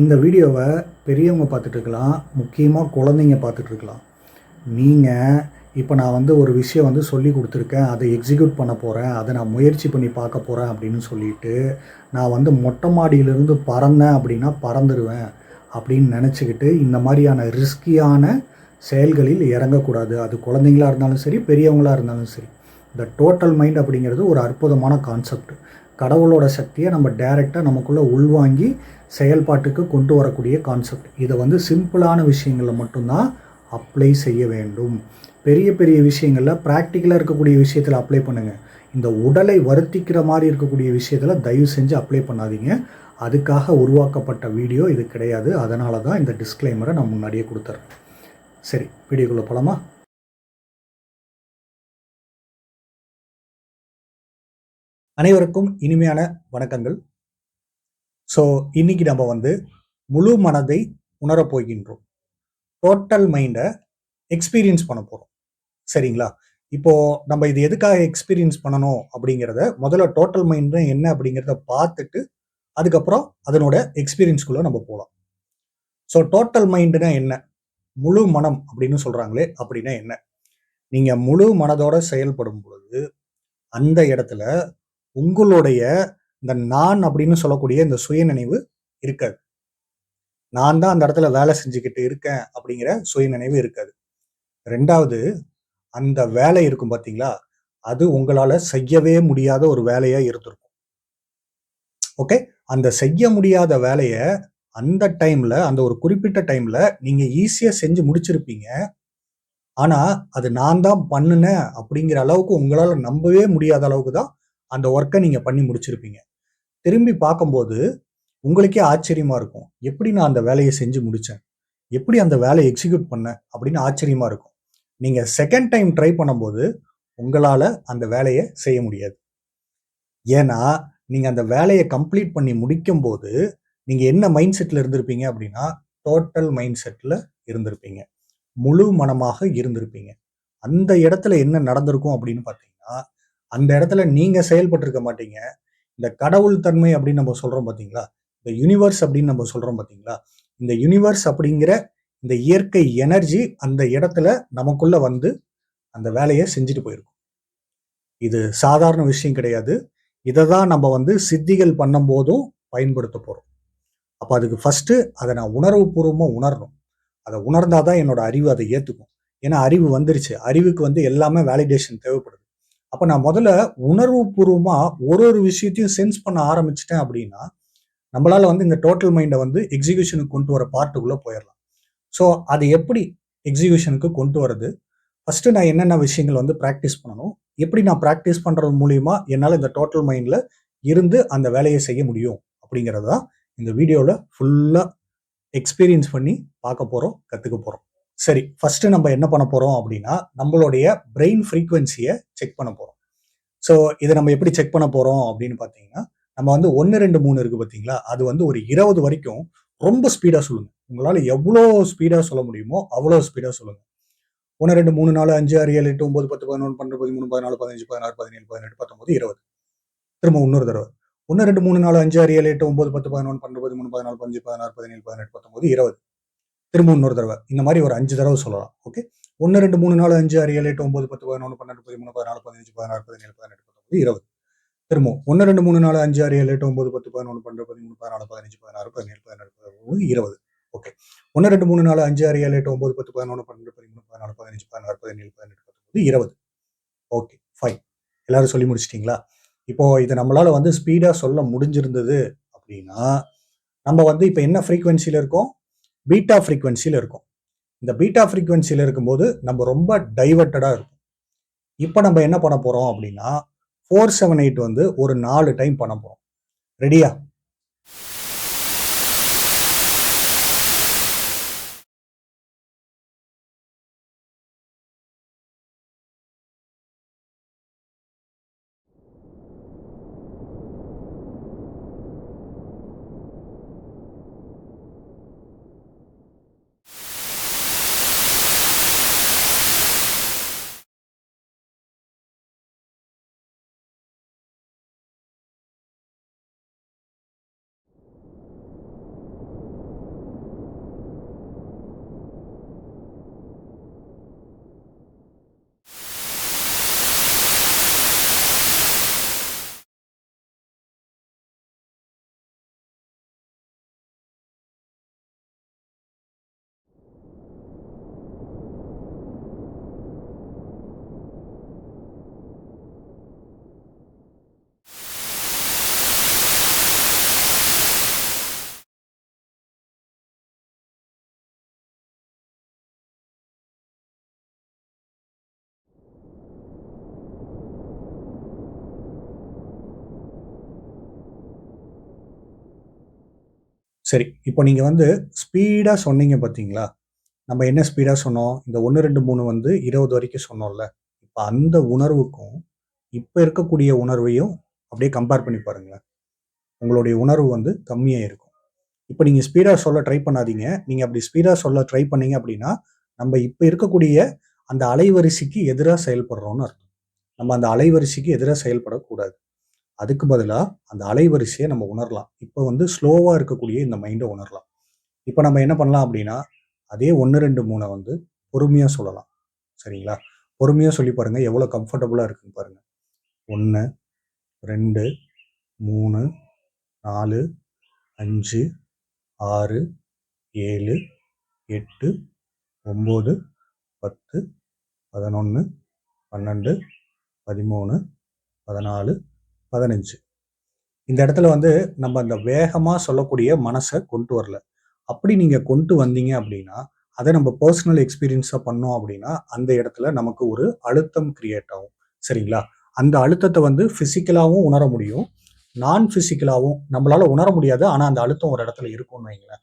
இந்த வீடியோவை பெரியவங்க பார்த்துட்ருக்கலாம் முக்கியமாக குழந்தைங்க பார்த்துட்ருக்கலாம். நீங்கள் இப்போ நான் வந்து ஒரு விஷயம் வந்து சொல்லி கொடுத்துருக்கேன் அதை எக்ஸிக்யூட் பண்ண போகிறேன் அதை நான் முயற்சி பண்ணி பார்க்க போகிறேன் அப்படின்னு சொல்லிட்டு நான் வந்து மொட்டை மாடியிலிருந்து பறந்தேன் அப்படின்னா பறந்துடுவேன் அப்படின்னு நினச்சிக்கிட்டு இந்த மாதிரியான ரிஸ்கியான செயல்களில் இறங்கக்கூடாது. அது குழந்தைங்களா இருந்தாலும் சரி பெரியவங்களாக இருந்தாலும் சரி. இந்த டோட்டல் மைண்ட் அப்படிங்கிறது ஒரு அற்புதமான கான்செப்ட் கடவுளோட சக்தியை நம்ம டைரெக்டாக நமக்குள்ளே உள்வாங்கி செயல்பாட்டுக்கு கொண்டு வரக்கூடிய கான்செப்ட் இதை வந்து சிம்பிளான விஷயங்களில் மட்டும்தான் அப்ளை செய்ய வேண்டும். பெரிய பெரிய விஷயங்களில் ப்ராக்டிக்கலாக இருக்கக்கூடிய விஷயத்தில் அப்ளை பண்ணுங்கள் இந்த உடலை வருத்திக்கிற மாதிரி இருக்கக்கூடிய விஷயத்தில் தயவு செஞ்சு அப்ளை பண்ணாதீங்க. அதுக்காக உருவாக்கப்பட்ட வீடியோ இது கிடையாது. அதனால தான் இந்த டிஸ்க்ளைமரை நான் முன்னாடியே கொடுத்துறேன். சரி வீடியோக்குள்ளே போகலாமா அனைவருக்கும் இனிமையான வணக்கங்கள். ஸோ இன்னைக்கு நம்ம வந்து முழு மனதை உணரப் போகின்றோம். டோட்டல் மைண்டை எக்ஸ்பீரியன்ஸ் பண்ண போகிறோம் சரிங்களா? இப்போ நம்ம இது எதுக்காக எக்ஸ்பீரியன்ஸ் பண்ணணும் அப்படிங்கிறத முதல்ல டோட்டல் மைண்ட் என்ன அப்படிங்கிறத பார்த்துட்டு அதுக்கப்புறம் அதனோட எக்ஸ்பீரியன்ஸ்குள்ளே நம்ம போகலாம் ஸோ டோட்டல் மைண்டுனா என்ன? முழு மனம் அப்படின்னு சொல்கிறாங்களே அப்படின்னா என்ன? நீங்கள் முழு மனதோட செயல்படும் பொழுது அந்த இடத்துல உங்களுடைய இந்த நான் அப்படின்னு சொல்லக்கூடிய இந்த சுயநினைவு இருக்காது. நான் தான் அந்த இடத்துல வேலை செஞ்சுக்கிட்டு இருக்கேன் அப்படிங்கிற சுயநினைவு இருக்காது. ரெண்டாவது அந்த வேலை இருக்கும் பார்த்தீங்களா அது உங்களால் செய்யவே முடியாத ஒரு வேலையாக இருந்திருக்கும். ஓகே? அந்த செய்ய முடியாத வேலையை அந்த டைம்ல அந்த ஒரு குறிப்பிட்ட டைம்ல நீங்க ஈஸியாக செஞ்சு முடிச்சிருப்பீங்க. ஆனா அது நான் தான் பண்ணுனேன் அப்படிங்கிற அளவுக்கு உங்களால் நம்பவே முடியாத அளவுக்கு தான் அந்த ஒர்க்கை நீங்க பண்ணி முடிச்சிருப்பீங்க. திரும்பி பார்க்கும்போது உங்களுக்கே ஆச்சரியமா இருக்கும். எப்படி நான் அந்த வேலையை செஞ்சு முடித்தேன் எப்படி அந்த வேலையை எக்ஸிக்யூட் பண்ணேன்? அப்படின்னு ஆச்சரியமா இருக்கும். நீங்கள் செகண்ட் டைம் ட்ரை பண்ணும்போது உங்களால் அந்த வேலையை செய்ய முடியாது. ஏன்னா நீங்கள் அந்த வேலையை கம்ப்ளீட் பண்ணி முடிக்கும் போது நீங்கள் என்ன மைண்ட் செட்டில் இருந்திருப்பீங்க அப்படின்னா டோட்டல் மைண்ட் செட்டில் இருந்திருப்பீங்க. முழு மனமாக இருந்திருப்பீங்க. அந்த இடத்துல என்ன நடந்திருக்கும் அப்படின்னு பார்த்தீங்கன்னா அந்த இடத்துல நீங்கள் செயல்பட்டிருக்க மாட்டீங்க. இந்த கடவுள் தன்மை அப்படின்னு நம்ம சொல்றோம் பார்த்தீங்களா இந்த யூனிவர்ஸ் அப்படின்னு நம்ம சொல்றோம் பார்த்தீங்களா இந்த யூனிவர்ஸ் அப்படிங்கிற இந்த இயற்கை எனர்ஜி அந்த இடத்துல நமக்குள்ள வந்து அந்த வேலையை செஞ்சுட்டு போயிருக்கும். இது சாதாரண விஷயம் கிடையாது. இதை தான் நம்ம வந்து சித்திகள் பண்ணும் போதும் பயன்படுத்த போகிறோம் அப்போ அதுக்கு ஃபஸ்ட்டு அதை நான் உணர்வு பூர்வமாக உணரணும். அதை உணர்ந்தாதான் என்னோட அறிவு அதை ஏற்றுக்கும் ஏன்னா அறிவு வந்துருச்சு. அறிவுக்கு வந்து எல்லாமே வேலிடேஷன் தேவைப்படுது. அப்போ நான் முதல்ல உணர்வு பூர்வமாக ஒரு ஒரு விஷயத்தையும் சென்ஸ் பண்ண ஆரம்பிச்சிட்டேன் அப்படின்னா நம்மளால வந்து இந்த டோட்டல் மைண்டை வந்து எக்ஸிகியூஷனுக்கு கொண்டு வர பார்ட்டுக்குள்ளே போயிடலாம். ஸோ அது எப்படி எக்ஸிகியூஷனுக்கு கொண்டு வரது ஃபர்ஸ்ட் நான் என்னென்ன விஷயங்கள் வந்து ப்ராக்டிஸ் பண்ணணும்? எப்படி நான் ப்ராக்டிஸ் பண்ணுறது மூலியமா என்னால் இந்த டோட்டல் மைண்டில் இருந்து அந்த வேலையை செய்ய முடியும்? அப்படிங்கிறது தான் இந்த வீடியோவில் ஃபுல்லாக எக்ஸ்பீரியன்ஸ் பண்ணி பார்க்க போகிறோம் கற்றுக்க போகிறோம் சரி ஃபர்ஸ்ட் நம்ம என்ன பண்ண போறோம் அப்படின்னா நம்மளுடைய பிரெயின் ஃப்ரீக்குவென்சியை செக் பண்ண போறோம். ஸோ இதை நம்ம எப்படி செக் பண்ண போறோம் அப்படின்னு பார்த்தீங்கன்னா நம்ம வந்து ஒன்று ரெண்டு மூணு இருக்கு பார்த்தீங்களா? அது வந்து ஒரு இருபது வரைக்கும் ரொம்ப ஸ்பீடாக சொல்லுங்க. உங்களால் எவ்வளோ ஸ்பீடாக சொல்ல முடியுமோ அவ்வளோ ஸ்பீடாக சொல்லுங்க. ஒன்று ரெண்டு மூணு நாலு அஞ்சு ஆறு ஏழு எட்டு ஒன்பது பத்து பதினொன்று பன்னெண்டு பதிமூணு பதினாலு பதினஞ்சு பதினாறு பதினேழு பதினெட்டு பத்தொம்பது இருபது. திரும்ப இன்னொரு தடவை. ஒன்று ரெண்டு மூணு நாலு அஞ்சு ஆறு ஏழு எட்டு ஒன்பது பத்து பதினொன்று பன்னெண்டு பதிமூணு பதினாலு பதினஞ்சு பதினாறு பதினேழு பதினெட்டு பத்தொம்பது இருபது. திரும்ப இன்னொரு தடவை. இந்த மாதிரி ஒரு அஞ்சு தடவை சொல்லலாம். ஓகே ஒன்று ரெண்டு மூணு நாலு அஞ்சு ஆறு ஏழு எட்டு ஒன்பது பத்து பதினொன்று பன்னெண்டு பதிமூணு பதினாலு பதினஞ்சு பதினாறு பதினேழு பதினெட்டு பத்தொம்பது இருபது. திரும்ப ஒன்று ரெண்டு மூணு நாலு அஞ்சு ஆறு ஏழு எட்டு ஒன்பது பத்து பதினொன்று பன்னெண்டு பதிமூணு பதினாலு பதினஞ்சு பதினாறு பதினேழு பதினெட்டு பதிமூணு இருபது. ஓகே ஒன்று ரெண்டு மூணு நாலு அஞ்சு ஆறு ஏழு எட்டு ஒன்பது பத்து பதினொன்று பன்னெண்டு பதிமூணு பதினாலு பதினஞ்சு பதினாறு பதினேழு பதினெட்டு பத்தொம்பது இருபது. ஓகே ஃபைன் எல்லாரும் சொல்லி முடிச்சிட்டிங்களா? இப்போ இதை நம்மளால வந்து ஸ்பீடாக சொல்ல முடிஞ்சிருந்தது அப்படின்னா நம்ம வந்து இப்போ என்ன ஃப்ரீக்குவென்சியில் இருக்கோம்? பீட்டா ஃப்ரீக்வன்சியில் இருக்கும். இந்த பீட்டா ஃப்ரீக்வன்சியில் இருக்கும்போது நம்ம ரொம்ப டைவர்ட்டடாக இருக்கும். இப்போ நம்ம என்ன பண்ண போகிறோம் அப்படின்னா ஃபோர் செவன் எயிட் வந்து ஒரு நாலு டைம் பண்ண போகிறோம் ரெடியா சரி இப்போ நீங்கள் வந்து ஸ்பீடாக சொன்னீங்க பார்த்தீங்களா நம்ம என்ன ஸ்பீடாக சொன்னோம்? இந்த ஒன்று ரெண்டு மூணு வந்து இருபது வரைக்கும் சொன்னோம்ல. இப்போ அந்த உணர்வுக்கும் இப்போ இருக்கக்கூடிய உணர்வையும் அப்படியே கம்பேர் பண்ணி பாருங்களேன். உங்களுடைய உணர்வு வந்து கம்மியாக இருக்கும். இப்போ நீங்கள் ஸ்பீடாக சொல்ல ட்ரை பண்ணாதீங்க. நீங்கள் அப்படி ஸ்பீடாக சொல்ல ட்ரை பண்ணீங்க அப்படின்னா நம்ம இப்போ இருக்கக்கூடிய அந்த அலைவரிசைக்கு எதிராக செயல்படுறோம்னு அர்த்தம். நம்ம அந்த அலைவரிசைக்கு எதிராக செயல்படக்கூடாது. அதுக்கு பதிலாக அந்த அலைவரிசையை நம்ம உணரலாம். இப்போ வந்து ஸ்லோவாக இருக்கக்கூடிய இந்த மைண்டை உணரலாம். இப்போ நம்ம என்ன பண்ணலாம் அப்படின்னா அதே ஒன்று ரெண்டு மூணை வந்து பொறுமையாக சொல்லலாம். சரிங்களா? பொறுமையாக சொல்லி பாருங்கள் எவ்வளோ கம்ஃபர்டபுளாக இருக்குன்னு பாருங்கள் ஒன்று ரெண்டு மூணு நாலு அஞ்சு ஆறு ஏழு எட்டு ஒம்பது பத்து பதினொன்று பன்னெண்டு பதிமூணு பதினாலு பதினஞ்சு. இந்த இடத்துல வந்து நம்ம அந்த வேகமாக சொல்லக்கூடிய மனசை கொண்டு வரல. அப்படி நீங்கள் கொண்டு வந்தீங்க அப்படின்னா அதை நம்ம பர்சனல் எக்ஸ்பீரியன்ஸாக பண்ணோம் அப்படின்னா அந்த இடத்துல நமக்கு ஒரு அழுத்தம் கிரியேட் ஆகும். சரிங்களா? அந்த அழுத்தத்தை வந்து ஃபிசிக்கலாகவும் உணர முடியும். நான் ஃபிசிக்கலாகவும் நம்மளால உணர முடியாது. ஆனால் அந்த அழுத்தம் ஒரு இடத்துல இருக்கும்னு வைங்களேன்.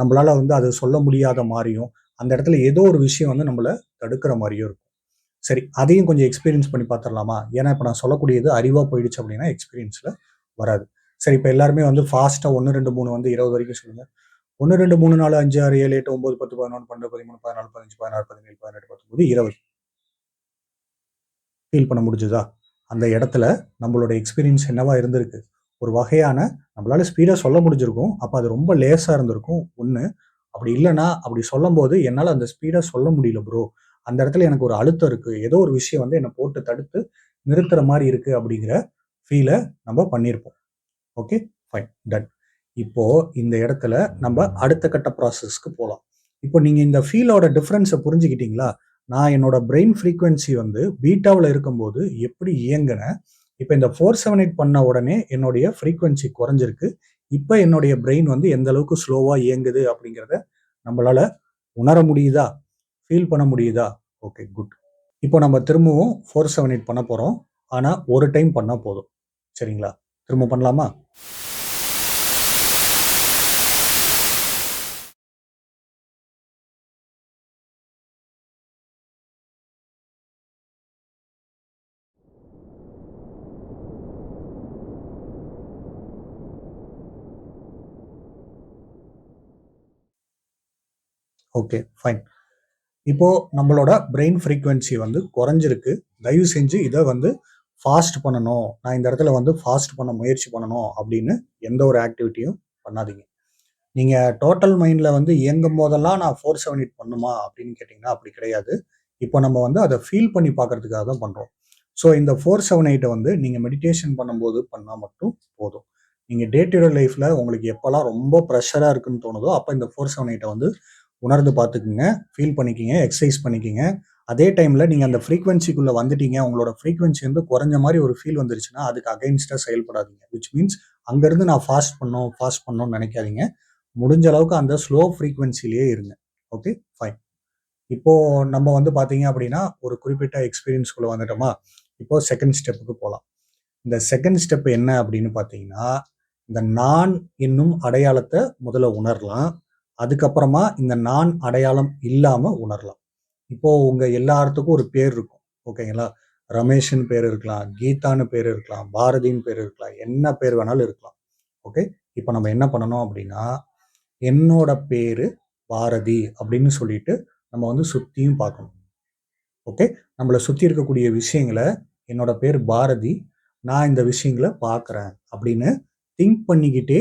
நம்மளால வந்து அது சொல்ல முடியாத மாதிரியும் அந்த இடத்துல ஏதோ ஒரு விஷயம் வந்து நம்மளை தடுக்கிற மாதிரியும் இருக்கும். சரி அதையும் கொஞ்சம் எக்ஸ்பீரியன்ஸ் பண்ணி பார்த்துடலாமா ஏன்னா இப்போ நான் சொல்லக்கூடியது அறிவாக போயிடுச்சு அப்படின்னா எக்ஸ்பீரியன்ஸில் வராது. சரி இப்போ எல்லாருமே வந்து ஃபாஸ்ட்டாக ஒன்று ரெண்டு மூணு வந்து இருபது வரைக்கும் சொல்லுங்கள் ஒன்று ரெண்டு மூணு நாலு அஞ்சு ஆறு ஏழு எட்டு ஒம்பது பத்து பதினொன்று பன்னெண்டு பதிமூணு பதினாலு பதினஞ்சு பதினாறு பதினேழு பதினெட்டு பத்தொம்பது இருபது. ஃபீல் பண்ண முடிஞ்சுதா? அந்த இடத்துல நம்மளோட எக்ஸ்பீரியன்ஸ் என்னவா இருந்திருக்கு? ஒரு வகையான நம்மளால ஸ்பீடாக சொல்ல முடிஞ்சிருக்கும். அப்போ அது ரொம்ப லேஸாக இருந்திருக்கும். ஒன்று அப்படி இல்லைன்னா அப்படி சொல்லும் போது என்னால் அந்த ஸ்பீடாக சொல்ல முடியல ப்ரோ அந்த இடத்துல எனக்கு ஒரு அழுத்தம் இருக்குது ஏதோ ஒரு விஷயம் வந்து என்னை போட்டு தடுத்து நிறுத்துற மாதிரி இருக்குது அப்படிங்கிற ஃபீலை நம்ம பண்ணியிருப்போம் ஓகே ஃபைன் டன் இப்போ இந்த இடத்துல நம்ம அடுத்த கட்ட ப்ராசஸ்க்கு போகலாம் இப்போ நீங்கள் இந்த ஃபீலோட டிஃப்ரென்ஸை புரிஞ்சுக்கிட்டீங்களா? நான் என்னோட பிரெயின் ஃப்ரீக்குவென்சி வந்து பீட்டாவில் இருக்கும்போது எப்படி இயங்கினேன்? இப்போ இந்த ஃபோர் செவன் எயிட் பண்ண உடனே என்னுடைய ஃப்ரீக்குவென்சி குறைஞ்சிருக்கு. இப்போ என்னுடைய பிரெயின் வந்து எந்த அளவுக்கு ஸ்லோவாக இயங்குது அப்படிங்கிறத நம்மளால உணர முடியுதா? ஃபீல் பண்ண முடியுதா? ஓகே குட் இப்போ நம்ம திரும்பவும் ஃபோர் செவன் எயிட் பண்ண போகிறோம் ஆனால் ஒரு டைம் பண்ணால் போதும். சரிங்களா? திரும்ப பண்ணலாமா? ஓகே ஃபைன் இப்போ நம்மளோட பிரெயின் ஃப்ரீக்குவென்சி வந்து குறைஞ்சிருக்கு. தயவு செஞ்சு இதை வந்து ஃபாஸ்ட் பண்ணணும். நான் இந்த இடத்துல வந்து ஃபாஸ்ட் பண்ண முயற்சி பண்ணணும் அப்படின்னு எந்த ஒரு ஆக்டிவிட்டியும் பண்ணாதீங்க. நீங்கள் டோட்டல் மைண்டில் வந்து இயங்கும் போதெல்லாம் நான் ஃபோர் செவன் எயிட் பண்ணுமா அப்படின்னு கேட்டிங்கன்னா அப்படி கிடையாது. இப்போ நம்ம வந்து அதை ஃபீல் பண்ணி பார்க்கறதுக்காக தான் பண்ணுறோம் ஸோ இந்த ஃபோர் செவன் எயிட்டை வந்து நீங்கள் மெடிடேஷன் பண்ணும்போது பண்ணால் மட்டும் போதும். நீங்கள் டே டு டே லைஃப்பில் உங்களுக்கு எப்போல்லாம் ரொம்ப ப்ரெஷராக இருக்குன்னு தோணுதோ அப்போ இந்த ஃபோர் செவன் எயிட்டை வந்து உணர்ந்து பார்த்துக்குங்க ஃபீல் பண்ணிக்கிங்க எக்ஸசைஸ் பண்ணிக்கிங்க. அதே டைமில் நீங்கள் அந்த ஃப்ரீக்வன்சிக்குள்ளே வந்துட்டீங்க உங்களோட ஃப்ரீக்வன்சி வந்து குறைஞ்ச மாதிரி ஒரு ஃபீல் வந்துருச்சுன்னா அதுக்கு அகைன்ஸ்டாக செயல்படாதீங்க. விச் மீன்ஸ் அங்கேருந்து நான் ஃபாஸ்ட் பண்ணோம் ஃபாஸ்ட் பண்ணோம்னு நினைக்காதீங்க. முடிஞ்ச அளவுக்கு அந்த ஸ்லோ ஃப்ரீக்வன்சிலேயே இருங்க. ஓகே ஃபைன் இப்போ நம்ம வந்து பார்த்தீங்க அப்படின்னா ஒரு குறிப்பிட்ட எக்ஸ்பீரியன்ஸ்குள்ளே வந்துட்டோமா? இப்போது செகண்ட் ஸ்டெப்புக்கு போகலாம் இந்த செகண்ட் ஸ்டெப் என்ன அப்படின்னு பார்த்தீங்கன்னா இந்த நான் என்னும் அடையாளத்தை முதல்ல உணரலாம். அதுக்கப்புறமா இந்த நான் அடையாளம் இல்லாமல் உணரலாம். இப்போது உங்கள் எல்லாத்துக்கும் ஒரு பேர் இருக்கும். ஓகேங்களா ரமேஷன் பேர் இருக்கலாம் கீதான்னு பேர் இருக்கலாம் பாரதின்னு பேர் இருக்கலாம் என்ன பேர் வேணாலும் இருக்கலாம். ஓகே இப்போ நம்ம என்ன பண்ணணும் அப்படின்னா என்னோட பேர் பாரதி அப்படின்னு சொல்லிட்டு நம்ம வந்து சுற்றியும் பார்க்கணும். ஓகே நம்மளை சுற்றி இருக்கக்கூடிய விஷயங்களை என்னோட பேர் பாரதி நான் இந்த விஷயங்களை பார்க்குறேன் அப்படின்னு திங்க் பண்ணிக்கிட்டே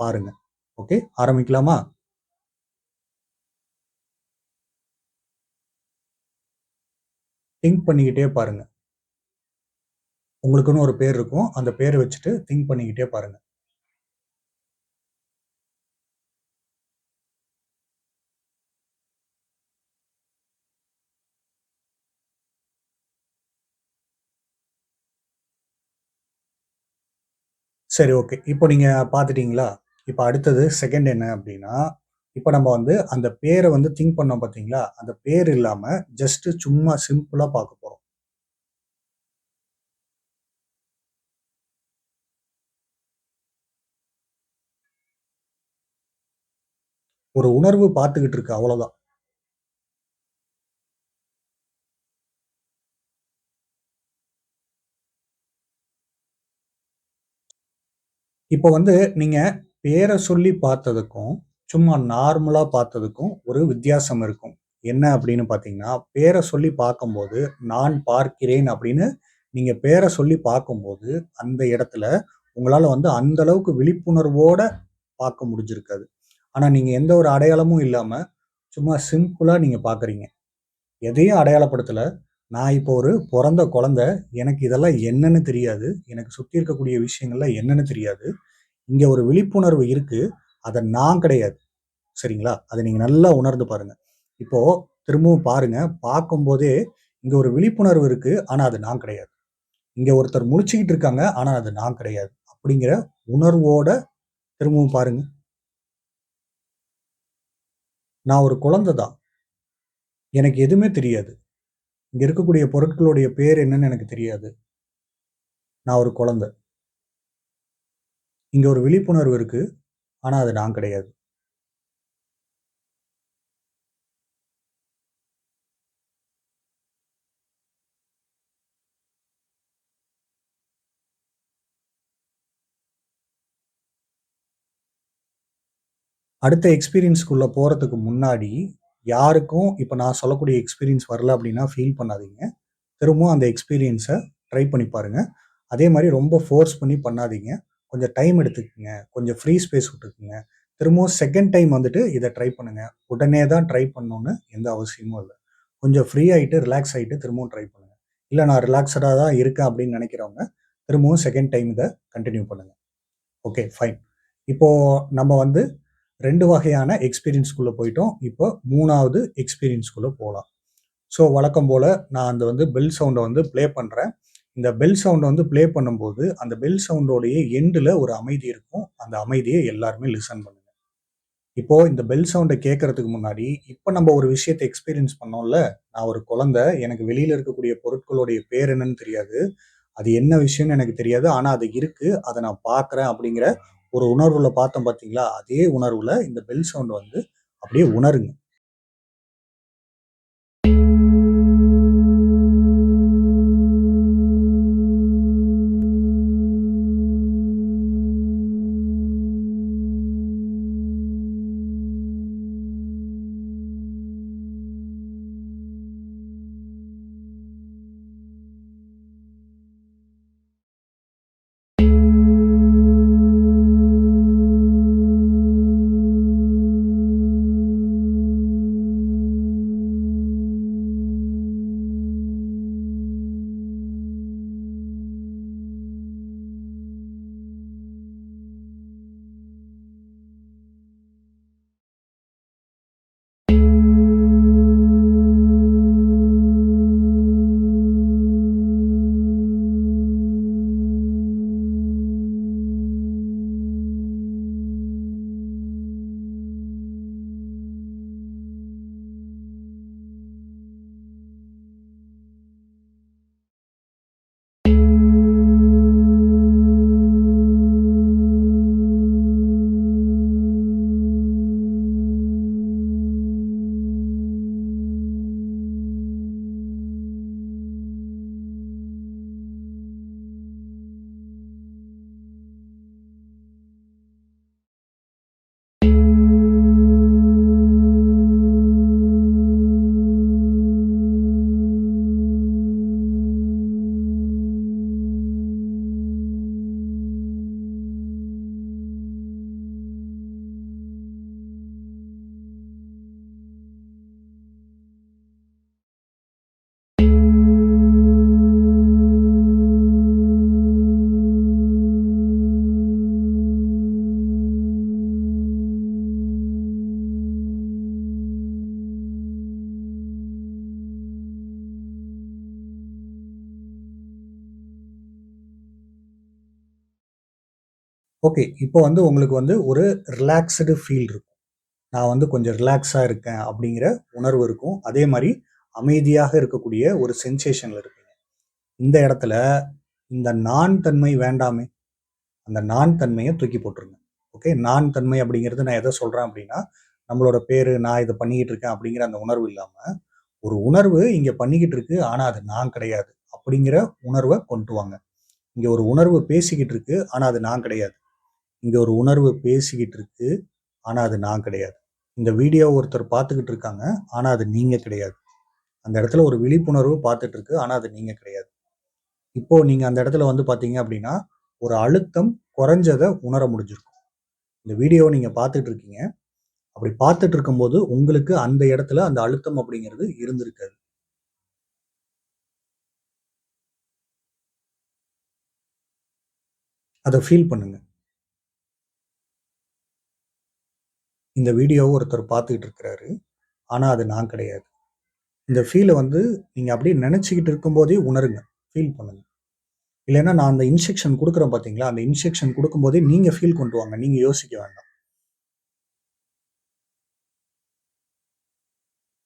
பாருங்கள் ஓகே ஆரம்பிக்கலாமா? திங்க் பண்ணிக்கிட்டே பாருங்கள் உங்களுக்குன்னு ஒரு பேர் இருக்கும். அந்த பேரை வச்சுட்டு திங்க் பண்ணிக்கிட்டே பாருங்கள் சரி ஓகே இப்போ நீங்கள் பார்த்துட்டீங்களா? இப்போ அடுத்தது செகண்ட் என்ன அப்படின்னா இப்போ நம்ம வந்து அந்த பேரை வந்து திங்க் பண்ணோம் பார்த்தீங்களா அந்த பேர் இல்லாமல் ஜஸ்ட் சும்மா சிம்பிளாக பார்க்க போகிறோம் ஒரு உணர்வு பார்த்துக்கிட்டு இருக்கு அவ்வளோதான் இப்போ வந்து நீங்கள் பேரை சொல்லி பார்த்ததுக்கும், சும்மா நார்மலாக பார்த்ததுக்கும் ஒரு வித்தியாசம் இருக்கும். என்ன அப்படின்னு பார்த்தீங்கன்னா, பேரை சொல்லி பார்க்கும்போது, "நான் பார்க்கிறேன்" அப்படின்னு நீங்கள் பேரை சொல்லி பார்க்கும்போது, அந்த இடத்துல உங்களால் வந்து அந்த அளவுக்கு விழிப்புணர்வோட பார்க்க முடிஞ்சிருக்காது. ஆனால் நீங்கள் எந்த ஒரு அடையாளமும் இல்லாமல் சும்மா சிம்பிளாக நீங்கள் பார்க்குறீங்க. எதையும் அடையாளப்படுத்தலை நான் இப்போ ஒரு பிறந்த குழந்தை. எனக்கு இதெல்லாம் என்னன்னு தெரியாது. எனக்கு சுற்றி இருக்கக்கூடிய விஷயங்கள்லாம் என்னன்னு தெரியாது. இங்கே ஒரு விழிப்புணர்வு இருக்குது அதை நான் கிடையாது. சரிங்களா? அதை நீங்கள் நல்லா உணர்ந்து பாருங்கள் இப்போது திரும்பவும் பாருங்கள் பார்க்கும்போதே இங்கே ஒரு விழிப்புணர்வு இருக்குது ஆனால் அது நான் கிடையாது. இங்கே ஒருத்தர் முழிச்சுக்கிட்டு இருக்காங்க. ஆனால் அது நான் கிடையாது. அப்படிங்கிற உணர்வோட திரும்பவும் பாருங்க. நான் ஒரு குழந்தை தான். எனக்கு எதுவுமே தெரியாது. இங்கே இருக்கக்கூடிய பொருட்களுடைய பேர் என்னன்னு எனக்கு தெரியாது. நான் ஒரு குழந்தை. இங்கே ஒரு விழிப்புணர்வு இருக்குது ஆனால் அது நான் கிடையாது. அடுத்த எக்ஸ்பீரியன்ஸ்க்குள்ளே போகிறதுக்கு முன்னாடி, யாருக்கும் இப்போ நான் சொல்லக்கூடிய எக்ஸ்பீரியன்ஸ் வரல அப்படின்னா ஃபீல் பண்ணாதீங்க. திரும்பவும் அந்த எக்ஸ்பீரியன்ஸை ட்ரை பண்ணி பாருங்கள் அதே மாதிரி ரொம்ப ஃபோர்ஸ் பண்ணி பண்ணாதீங்க. கொஞ்சம் டைம் எடுத்துக்கோங்க கொஞ்சம் ஃப்ரீ ஸ்பேஸ் விட்டுக்குங்க. திரும்பவும் செகண்ட் டைம் வந்துட்டு இதை ட்ரை பண்ணுங்க. உடனே தான் ட்ரை பண்ணணுன்னு எந்த அவசியமும் இல்லை கொஞ்சம் ஃப்ரீ ஆகிட்டு ரிலாக்ஸ் ஆகிட்டு திரும்பவும் ட்ரை பண்ணுங்க. இல்லை நான் ரிலாக்ஸடாக தான் இருக்கேன் அப்படின்னு நினைக்கிறவங்க திரும்பவும் செகண்ட் டைம் இதை கண்டினியூ பண்ணுங்க. Okay, fine. இப்போ நம்ம வந்து ரெண்டு வகையான எக்ஸ்பீரியன்ஸ்குள்ளே போயிட்டோம். இப்போ மூணாவது எக்ஸ்பீரியன்ஸ்குள்ளே போகலாம் ஸோ வழக்கம் போல் நான் அந்த வந்து பெல் சவுண்டை வந்து ப்ளே பண்ணுறேன் இந்த பெல் சவுண்டை வந்து ப்ளே பண்ணும்போது, அந்த பெல் சவுண்டோடைய எண்டில் ஒரு அமைதி இருக்கும். அந்த அமைதியை எல்லாருமே லிசன் பண்ணுங்க. இப்போது இந்த பெல் சவுண்டை கேட்கறதுக்கு முன்னாடி, இப்போ நம்ம ஒரு விஷயத்தை எக்ஸ்பீரியன்ஸ் பண்ணோம்ல, நான் ஒரு குழந்தை. எனக்கு வெளியில் இருக்கக்கூடிய பொருட்களுடைய பேர் என்னன்னு தெரியாது. அது என்ன விஷயம்னு எனக்கு தெரியாது. ஆனால் அது இருக்குது அதை நான் பார்க்குறேன் அப்படிங்கிற ஒரு உணர்வில் பார்த்தோம் பார்த்தீங்களா? அதே உணர்வில் இந்த பெல் சவுண்ட் வந்து அப்படியே உணருங்க. ஓகே. இப்போ வந்து உங்களுக்கு வந்து ஒரு ரிலாக்ஸ்டு ஃபீல் இருக்கும். நான் வந்து கொஞ்சம் ரிலாக்ஸாக இருக்கேன் அப்படிங்கிற உணர்வு இருக்கும். அதே மாதிரி அமைதியாக இருக்கக்கூடிய ஒரு சென்சேஷனில் இருப்பீங்க. இந்த இடத்துல இந்த நான் தன்மை வேண்டாமே! அந்த நான் தன்மையை தூக்கி போட்டுருங்க. ஓகே. நான் தன்மை அப்படிங்கிறது நான் எதை சொல்கிறேன் அப்படின்னா, நம்மளோட பேர் நான் இதை பண்ணிக்கிட்டு இருக்கேன் அப்படிங்கிற அந்த உணர்வு இல்லாமல் ஒரு உணர்வு இங்கே பண்ணிக்கிட்டு இருக்கு ஆனால் அது நான் கிடையாது அப்படிங்கிற உணர்வை கொண்டு வாங்க இங்கே ஒரு உணர்வு பேசிக்கிட்டு இருக்கு ஆனால் அது நான் கிடையாது இங்கே ஒரு உணர்வு பேசிக்கிட்டு இருக்கு. ஆனால் அது நான் கிடையாது. இந்த வீடியோ ஒருத்தர் பார்த்துக்கிட்டு இருக்காங்க. ஆனால் அது நீங்கள் கிடையாது. அந்த இடத்துல ஒரு விழிப்புணர்வு பார்த்துட்டு இருக்கு. ஆனால் அது நீங்கள் கிடையாது. இப்போது நீங்கள் அந்த இடத்துல வந்து பார்த்தீங்க அப்படின்னா ஒரு அழுத்தம் குறைஞ்சதை உணர முடிஞ்சிருக்கும். இந்த வீடியோவை நீங்கள் பார்த்துட்டு இருக்கீங்க. அப்படி பார்த்துட்டு இருக்கும்போது உங்களுக்கு அந்த இடத்துல அந்த அழுத்தம் அப்படிங்கிறது இருந்திருக்காது. அதை ஃபீல் பண்ணுங்கள் இந்த வீடியோவை ஒருத்தர் பார்த்துக்கிட்டு இருக்கிறாரு. ஆனால் அது நான் கிடையாது. இந்த ஃபீலை வந்து நீங்கள் அப்படியே நினச்சிக்கிட்டு இருக்கும்போதே உணருங்க. ஃபீல் பண்ணுங்க. இல்லைன்னா நான் அந்த இன்ஸ்ட்ரக்ஷன் கொடுக்குறேன் பார்த்தீங்களா அந்த இன்ஸ்ட்ரக்ஷன் கொடுக்கும்போதே நீங்கள் ஃபீல் கொண்டு வாங்க. நீங்கள் யோசிக்க வேண்டாம்.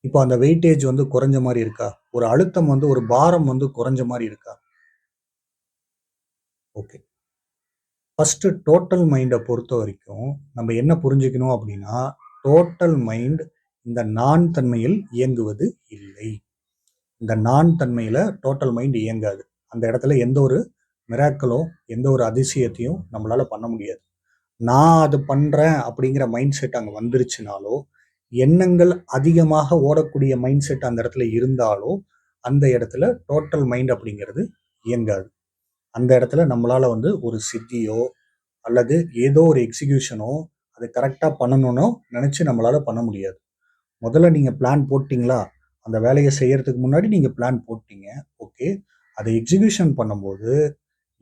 இப்போ அந்த வெயிட்டேஜ் வந்து குறைஞ்ச மாதிரி இருக்கா? ஒரு அழுத்தம் வந்து ஒரு பாரம் வந்து குறைஞ்ச மாதிரி இருக்கா? ஓகே ஃபஸ்ட்டு டோட்டல் மைண்டை பொறுத்த வரைக்கும் நம்ம என்ன புரிஞ்சுக்கணும் அப்படின்னா டோட்டல் மைண்ட் இந்த நான் தன்மையில் இயங்குவது இல்லை. இந்த நான் தன்மையில் டோட்டல் மைண்ட் இயங்காது. அந்த இடத்துல எந்த ஒரு மிராக்களோ எந்த ஒரு அதிசயத்தையும் நம்மளால் பண்ண முடியாது. நான் அது பண்ணுறேன் அப்படிங்கிற மைண்ட் செட் அங்கே வந்துருச்சுனாலோ எண்ணங்கள் அதிகமாக ஓடக்கூடிய மைண்ட் செட் அந்த இடத்துல இருந்தாலோ அந்த இடத்துல டோட்டல் மைண்ட் அப்படிங்கிறது இயங்காது. அந்த இடத்துல நம்மளால வந்து ஒரு சித்தியோ அல்லது ஏதோ ஒரு எக்ஸிகியூஷனோ அதை கரெக்டாக பண்ணணும்னோ நினச்சி நம்மளால பண்ண முடியாது. முதல்ல நீங்கள் பிளான் போட்டிங்களா? அந்த வேலையை செய்யறதுக்கு முன்னாடி நீங்கள் பிளான் போட்டீங்க. ஓகே அதை எக்ஸிகியூஷன் பண்ணும்போது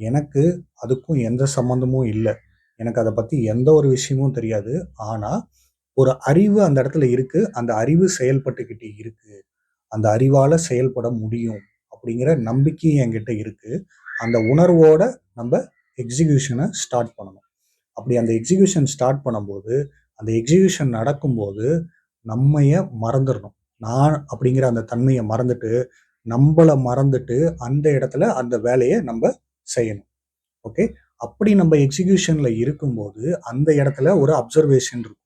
எனக்கு அதுக்கும் எந்த சம்மந்தமும் இல்லை. எனக்கு அதை பற்றி எந்த ஒரு விஷயமும் தெரியாது. ஆனால் ஒரு அறிவு அந்த இடத்துல இருக்குது அந்த அறிவு செயல்பட்டுக்கிட்டே இருக்குது அந்த அறிவால் செயல்பட முடியும் அப்படிங்கிற நம்பிக்கையும் என்கிட்ட இருக்குது அந்த உணர்வோட நம்ம எக்ஸிகியூஷனை ஸ்டார்ட் பண்ணணும். அப்படி அந்த எக்ஸிகியூஷன் ஸ்டார்ட் பண்ணும்போது அந்த எக்ஸிகியூஷன் நடக்கும்போது நம்மைய மறந்துடணும் நான் அப்படிங்கிற அந்த தன்மையை மறந்துட்டு நம்மளை மறந்துட்டு அந்த இடத்துல அந்த வேலையை நம்ம செய்யணும். ஓகே அப்படி நம்ம எக்ஸிக்யூஷனில் இருக்கும்போது அந்த இடத்துல ஒரு அப்சர்வேஷன் இருக்கும்.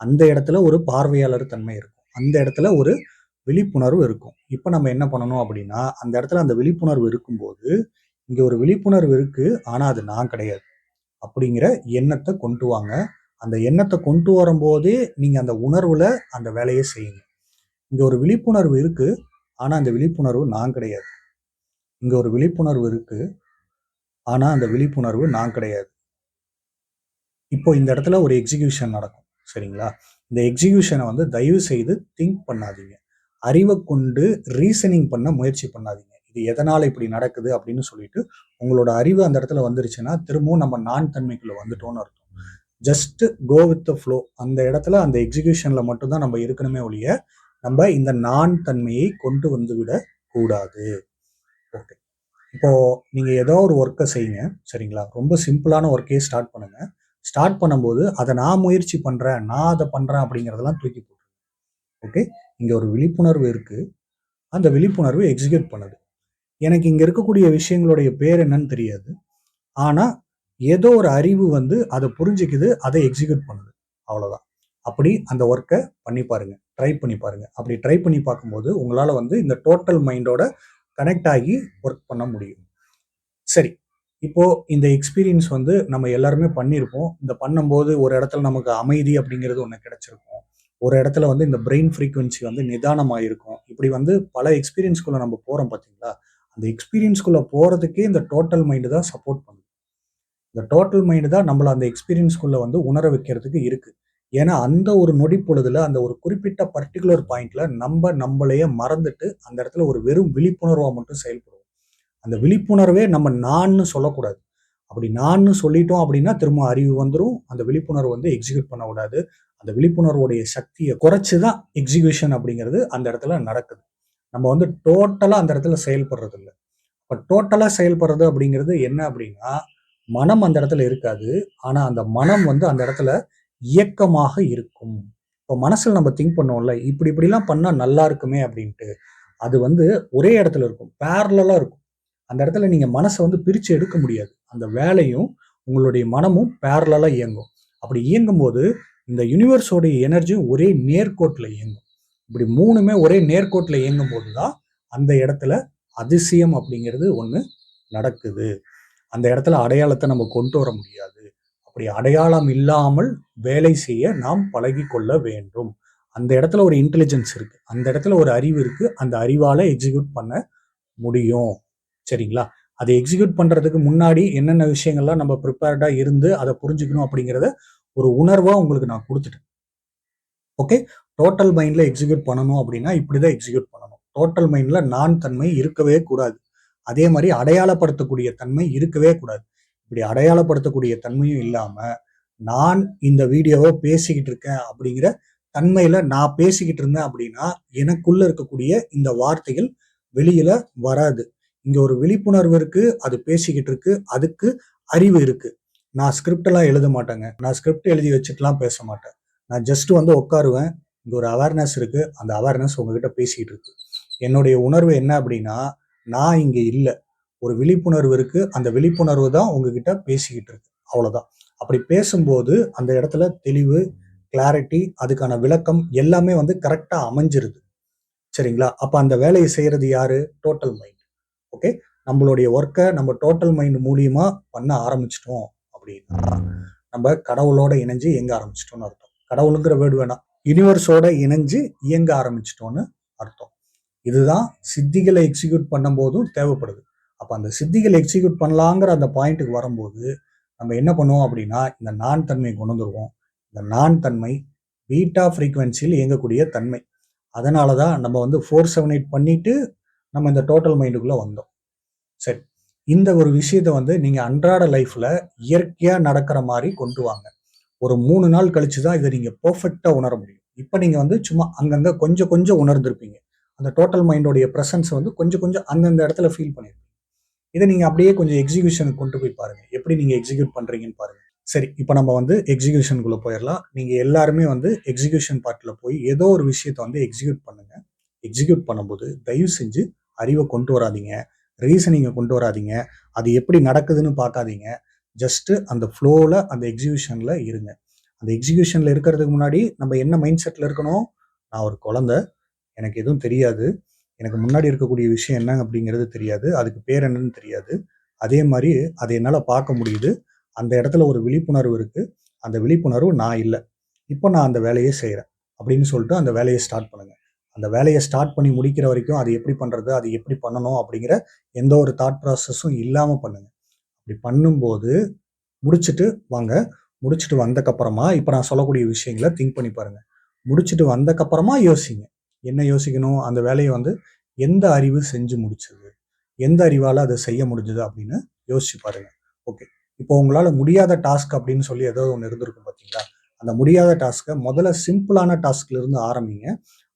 அந்த இடத்துல ஒரு பார்வையாளர் தன்மை இருக்கும். அந்த இடத்துல ஒரு விழிப்புணர்வு இருக்கும். இப்போ நம்ம என்ன பண்ணணும் அப்படின்னா அந்த இடத்துல அந்த விழிப்புணர்வு இருக்கும்போது இங்க ஒரு விழிப்புணர்வு இருக்கு ஆனா அது நான் கிடையாது. அப்படிங்கிற எண்ணத்தை கொண்டு வாங்க. அந்த எண்ணத்தை கொண்டு வரும்போதே நீங்க அந்த உணர்வுல அந்த வேலையை செய்யுங்க. இங்க ஒரு விழிப்புணர்வு இருக்கு ஆனா அந்த விழிப்புணர்வு நான் கிடையாது. இங்க ஒரு விழிப்புணர்வு இருக்கு ஆனா அந்த விழிப்புணர்வு நான் கிடையாது. இப்போ இந்த இடத்துல ஒரு எக்ஸிகியூஷன் நடக்கும் சரிங்களா? இந்த எக்ஸிகியூஷனை வந்து தயவு செய்து திங்க் பண்ணாதீங்க. அறிவை கொண்டு ரீசனிங் பண்ண முயற்சி பண்ணாதீங்க. இது எதனால் இப்படி நடக்குது அப்படின்னு சொல்லிட்டு உங்களோட அறிவு அந்த இடத்துல வந்துருச்சுன்னா திரும்பவும் நம்ம நான் தன்மைக்குள்ள வந்துட்டோம்னு அர்த்தம். Just go with the flow அந்த இடத்துல அந்த எக்ஸிகியூஷன்ல மட்டும்தான் நம்ம இருக்கணுமே ஒழிய நம்ம இந்த நான் தன்மையை கொண்டு வந்து விட கூடாது. ஓகே இப்போ நீங்க ஏதோ ஒரு ஒர்க்கை செய்யுங்க சரிங்களா? ரொம்ப சிம்பிளான ஒர்க்கையே ஸ்டார்ட் பண்ணுங்க. ஸ்டார்ட் பண்ணும்போது அதை நான் முயற்சி பண்றேன் நான் அதை பண்றேன் அப்படிங்கிறதெல்லாம் தூக்கி போட்டு ஓகே இங்க ஒரு விழிப்புணர்வு இருக்கு. அந்த விழிப்புணர்வு எக்ஸிக்யூட் பண்ணுது. எனக்கு இங்கே இருக்கக்கூடிய விஷயங்களுடைய பேர் என்னன்னு தெரியாது. ஆனால் ஏதோ ஒரு அறிவு வந்து அதை புரிஞ்சுக்குது அதை எக்ஸிக்யூட் பண்ணுது. அவ்வளோதான் அப்படி அந்த ஒர்க்கை பண்ணி பாருங்க. ட்ரை பண்ணி பாருங்க. அப்படி ட்ரை பண்ணி பார்க்கும்போது உங்களால் வந்து இந்த டோட்டல் மைண்டோட கனெக்ட் ஆகி ஒர்க் பண்ண முடியும். சரி. இப்போ இந்த எக்ஸ்பீரியன்ஸ் வந்து நம்ம எல்லாருமே பண்ணியிருப்போம். இந்த பண்ணும்போது ஒரு இடத்துல நமக்கு அமைதி அப்படிங்கிறது ஒன்று கிடச்சிருக்கும். ஒரு இடத்துல வந்து இந்த பிரெயின் ஃப்ரீக்குவென்சி வந்து நிதானமாக இருக்கும் இப்படி வந்து பல எக்ஸ்பீரியன்ஸ்குள்ளே நம்ம போகிறோம் பார்த்தீங்களா அந்த எக்ஸ்பீரியன்ஸ்குள்ளே போகிறதுக்கே இந்த டோட்டல் மைண்டு தான் சப்போர்ட் பண்ணுது. இந்த டோட்டல் மைண்டு தான் நம்மளை அந்த எக்ஸ்பீரியன்ஸ்குள்ளே வந்து உணர வைக்கிறதுக்கு இருக்குது ஏன்னா அந்த ஒரு நொடி பொழுதுல அந்த ஒரு குறிப்பிட்ட பர்டிகுலர் பாயிண்ட்ல நம்ம நம்மளையே மறந்துட்டு அந்த இடத்துல ஒரு வெறும் விழிப்புணர்வாக மட்டும் செயல்படுவோம். அந்த விழிப்புணர்வே நம்ம நான்னு சொல்லக்கூடாது. அப்படி நான்னு சொல்லிட்டோம் அப்படின்னா திரும்ப அறிவு வந்துடும் அந்த விழிப்புணர்வு வந்து எக்ஸிக்யூட் பண்ணக்கூடாது. அந்த விழிப்புணர்வுடைய சக்தியை குறைச்சி தான் எக்ஸிக்யூஷன் அப்படிங்கிறது அந்த இடத்துல நடக்குது. நம்ம வந்து டோட்டலாக அந்த இடத்துல செயல்படுறது இல்லை இப்போ டோட்டலாக செயல்படுறது அப்படிங்கிறது என்ன அப்படின்னா மனம் அந்த இடத்துல இருக்காது. ஆனால் அந்த மனம் வந்து அந்த இடத்துல இயக்கமாக இருக்கும். இப்போ மனசில் நம்ம திங்க் பண்ணுவோம்ல இப்படி இப்படிலாம் பண்ணால் நல்லா இருக்குமே அப்படின்ட்டு அது வந்து ஒரே இடத்துல இருக்கும் பேரலாக இருக்கும். அந்த இடத்துல நீங்கள் மனசை வந்து பிரித்து எடுக்க முடியாது. அந்த வேலையும் உங்களுடைய மனமும் பேரலாக இயங்கும். அப்படி இயங்கும் போது இந்த யூனிவர்ஸோடைய எனர்ஜி ஒரே நேர்கோட்டில் இயங்கும். இப்படி மூணுமே ஒரே நேர்கோட்டில் இயங்கும் போது தான் அந்த இடத்துல அதிசயம் அப்படிங்கிறது ஒன்று நடக்குது. அந்த இடத்துல அடையாளத்தை நம்ம கொண்டு வர முடியாது. அப்படி அடையாளம் இல்லாமல் வேலை செய்ய நாம் பழகி கொள்ள வேண்டும். அந்த இடத்துல ஒரு இன்டெலிஜென்ஸ் இருக்கு. அந்த இடத்துல ஒரு அறிவு இருக்கு. அந்த அறிவால எக்ஸிக்யூட் பண்ண முடியும். சரிங்களா? அதை எக்ஸிக்யூட் பண்றதுக்கு முன்னாடி என்னென்ன விஷயங்கள்லாம் நம்ம ப்ரிப்பேர்டா இருந்து அதை புரிஞ்சுக்கணும் அப்படிங்கிறத ஒரு உணர்வா உங்களுக்கு நான் கொடுத்துட்டேன். ஓகே டோட்டல் மைண்ட்ல எக்ஸிக்யூட் பண்ணணும் அப்படின்னா இப்படிதான் எக்ஸிக்யூட் பண்ணணும். டோட்டல் மைண்ட்ல நான் தன்மை இருக்கவே கூடாது. அதே மாதிரி அடையாளப்படுத்தக்கூடிய தன்மை இருக்கவே கூடாது. இப்படி அடையாளப்படுத்தக்கூடிய தன்மையும் இல்லாம நான் இந்த வீடியோவை பேசிக்கிட்டு இருக்கேன் அப்படிங்கிற தன்மையில நான் பேசிக்கிட்டு இருந்தேன் அப்படின்னா எனக்குள்ள இருக்கக்கூடிய இந்த வார்த்தைகள் வெளியில வராது. இங்க ஒரு விழிப்புணர்வு இருக்கு அது பேசிக்கிட்டு இருக்கு அதுக்கு அறிவு இருக்கு. நான் ஸ்கிரிப்ட் எல்லாம் எழுத மாட்டேங்க. நான் ஸ்கிரிப்ட் எழுதி வச்சுட்டுலாம் பேச மாட்டேன். நான் ஜஸ்ட் வந்து உட்காருவேன். இங்கே ஒரு அவேர்னஸ் இருக்குது அந்த அவேர்னஸ் உங்ககிட்ட பேசிக்கிட்டு இருக்கு. என்னுடைய உணர்வு என்ன அப்படின்னா நான் இங்கே இல்லை. ஒரு விழிப்புணர்வு இருக்குது அந்த விழிப்புணர்வு தான் உங்ககிட்ட பேசிக்கிட்டு இருக்கு. அவ்வளோதான் அப்படி பேசும்போது அந்த இடத்துல தெளிவு கிளாரிட்டி அதுக்கான விளக்கம் எல்லாமே வந்து கரெக்டாக அமைஞ்சிருது. சரிங்களா? அப்போ அந்த வேலையை செய்கிறது யாரு? டோட்டல் மைண்ட் ஓகே நம்மளுடைய ஒர்க்கை நம்ம டோட்டல் மைண்ட் மூலியமாக பண்ண ஆரம்பிச்சிட்டோம் அப்படின்னா நம்ம கடவுளோட இணைஞ்சு எங்கே ஆரம்பிச்சிட்டோம்னு அர்த்தம். கடவுளுங்கிற வேர்டு வேணாம். யூனிவர்ஸோட இணைஞ்சு இயங்க ஆரம்பிச்சிட்டோன்னு அர்த்தம். இதுதான் சித்திகளை எக்ஸிக்யூட் பண்ணும்போதும் தேவைப்படுது. அப்போ அந்த சித்திகளை எக்ஸிக்யூட் பண்ணலாங்கிற அந்த பாயிண்ட்டுக்கு வரும்போது நம்ம என்ன பண்ணுவோம் அப்படின்னா இந்த நான் தன்மையை கொண்டு வந்துருவோம். இந்த நான் தன்மை பீட்டா ஃப்ரீக்வன்சியில் இயங்கக்கூடிய தன்மை. அதனால தான் நம்ம வந்து ஃபோர் செவன் எயிட் பண்ணிட்டு நம்ம இந்த டோட்டல் மைண்டுக்குள்ளே வந்தோம். சரி. இந்த ஒரு விஷயத்தை வந்து நீங்கள் அன்றாட லைஃப்பில் இயற்கையாக நடக்கிற மாதிரி கொண்டு வாங்க. ஒரு மூணு நாள் கழிச்சு தான் இதை நீங்கள் பர்ஃபெக்டாக உணர முடியும். இப்போ நீங்கள் வந்து சும்மா அங்கங்கே கொஞ்சம் கொஞ்சம் உணர்ந்திருப்பீங்க. அந்த டோட்டல் மைண்டோடைய ப்ரெசன்ஸ் வந்து கொஞ்சம் கொஞ்சம் அந்தந்த இடத்துல ஃபீல் பண்ணியிருப்பீங்க இதை நீங்கள் அப்படியே கொஞ்சம் எக்ஸிகியூஷனுக்கு கொண்டு போய் பாருங்கள் எப்படி நீங்கள் எக்ஸிக்யூட் பண்ணுறீங்கன்னு பாருங்கள் சரி இப்போ நம்ம வந்து எக்ஸிகியூஷனுக்குள்ளே போயிடலாம். நீங்கள் எல்லாருமே வந்து எக்ஸிகியூஷன் பார்ட்டில் போய் ஏதோ ஒரு விஷயத்தை வந்து எக்ஸிக்யூட் பண்ணுங்கள் எக்ஸிக்யூட் பண்ணும்போது தயவு செஞ்சு அறிவை கொண்டு வராதீங்க. ரீசனிங்கை கொண்டு வராதீங்க. அது எப்படி நடக்குதுன்னு பார்க்காதீங்க. ஜஸ்ட்டு அந்த ஃப்ளோவில் அந்த எக்ஸிபிஷனில் இருங்க. அந்த எக்ஸிகியூஷனில் இருக்கிறதுக்கு முன்னாடி நம்ம என்ன மைண்ட் செட்டில் இருக்கணும்? நான் ஒரு குழந்த. எனக்கு எதுவும் தெரியாது. எனக்கு முன்னாடி இருக்கக்கூடிய விஷயம் என்ன அப்படிங்கிறது தெரியாது. அதுக்கு பேர் என்னன்னு தெரியாது. அதே மாதிரி அதை என்னால் பார்க்க முடியுது. அந்த இடத்துல ஒரு விழிப்புணர்வு இருக்குது அந்த விழிப்புணர்வு நான் இல்லை. இப்போ நான் அந்த வேலையை செய்கிறேன் அப்படின்னு சொல்லிட்டு அந்த வேலையை ஸ்டார்ட் பண்ணுங்கள் அந்த வேலையை ஸ்டார்ட் பண்ணி முடிக்கிற வரைக்கும் அது எப்படி பண்ணுறது அது எப்படி பண்ணணும்? அப்படிங்கிற எந்த ஒரு தாட் ப்ராசஸும் இல்லாமல் பண்ணுங்கள் அப்படி பண்ணும்போது முடிச்சுட்டு வாங்க. முடிச்சுட்டு வந்தக்கப்புறமா இப்போ நான் சொல்லக்கூடிய விஷயங்களை திங்க் பண்ணி பாருங்கள் முடிச்சுட்டு வந்தக்கப்புறமா யோசிங்க. என்ன யோசிக்கணும்? அந்த வேலையை வந்து எந்த அறிவு செஞ்சு முடிச்சது? எந்த அறிவால் அதை செய்ய முடிஞ்சது அப்படின்னு யோசிச்சு பாருங்கள் ஓகே இப்போ உங்களால் முடியாத டாஸ்க் அப்படின்னு சொல்லி ஏதோ ஒன்று இருந்திருக்கும் பார்த்தீங்களா அந்த முடியாத டாஸ்க்கை முதல்ல சிம்பிளான டாஸ்க்ல இருந்து ஆரம்பிங்க.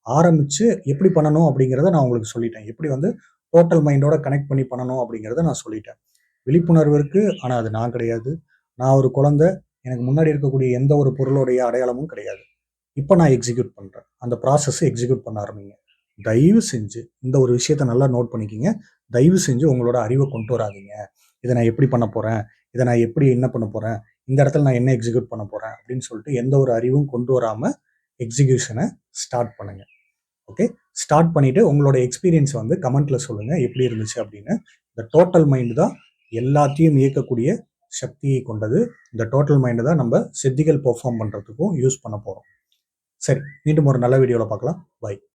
ஆரம்பிச்சு எப்படி பண்ணணும் அப்படிங்கிறத நான் உங்களுக்கு சொல்லிட்டேன். எப்படி வந்து டோட்டல் மைண்டோட கனெக்ட் பண்ணி பண்ணணும் அப்படிங்கிறத நான் சொல்லிட்டேன். விழிப்புணர்வு இருக்கு ஆனால் அது நான் கிடையாது. நான் ஒரு குழந்தை எனக்கு முன்னாடி இருக்கக்கூடிய எந்த ஒரு பொருளுடைய அடையாளமும் கிடையாது. இப்போ நான் எக்ஸிக்யூட் பண்ணுறேன் அந்த ப்ராசஸ்ஸை எக்ஸிக்யூட் பண்ண ஆரம்பிங்க. தயவு செஞ்சு இந்த ஒரு விஷயத்த நல்லா நோட் பண்ணிக்கிங்க. தயவு செஞ்சு உங்களோட அறிவை கொண்டு வராதீங்க. இதை நான் எப்படி பண்ண போகிறேன் இதை நான் எப்படி என்ன பண்ண போகிறேன் இந்த இடத்துல நான் என்ன எக்ஸிக்யூட் பண்ண போகிறேன் அப்படின்னு சொல்லிட்டு எந்த ஒரு அறிவும் கொண்டு வராமல் எக்ஸிக்யூஷனை ஸ்டார்ட் பண்ணுங்க. ஓகே ஸ்டார்ட் பண்ணிவிட்டு உங்களோட எக்ஸ்பீரியன்ஸ் வந்து கமெண்ட்டில் சொல்லுங்கள் எப்படி இருந்துச்சு அப்படின்னு. இந்த டோட்டல் மைண்டு தான் எல்லாத்தையும் இயக்கக்கூடிய சக்தியை கொண்டது இந்த டோட்டல் மைண்டு தான் நம்ம சித்திகள் பெர்ஃபார்ம் பண்ணுறதுக்கும் யூஸ் பண்ண போகிறோம் சரி மீண்டும் ஒரு நல்ல வீடியோவில் பார்க்கலாம். பை